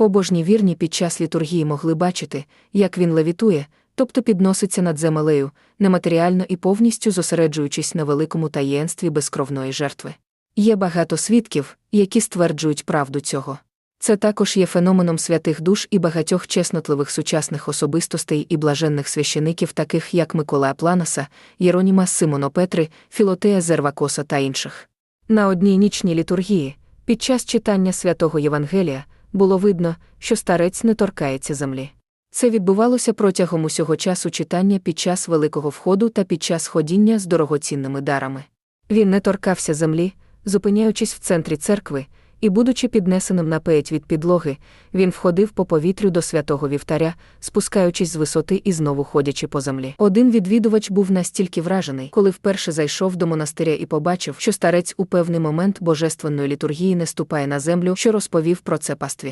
Побожні вірні під час літургії могли бачити, як він левітує, тобто підноситься над землею, нематеріально і повністю зосереджуючись на великому таєнстві безкровної жертви. Є багато свідків, які стверджують правду цього. Це також є феноменом святих душ і багатьох чеснотливих сучасних особистостей і блаженних священиків, таких як Миколая Планаса, Єроніма Симоно Петри, Філотея Зервакоса та інших. На одній нічній літургії, під час читання святого Євангелія, було видно, що старець не торкається землі. Це відбувалося протягом усього часу читання під час великого входу та під час ходіння з дорогоцінними дарами. Він не торкався землі, зупиняючись в центрі церкви, і, будучи піднесеним на пеять від підлоги, він входив по повітрю до святого вівтаря, спускаючись з висоти і знову ходячи по землі. Один відвідувач був настільки вражений, коли вперше зайшов до монастиря і побачив, що старець у певний момент божественної літургії не ступає на землю, що розповів про це пастві.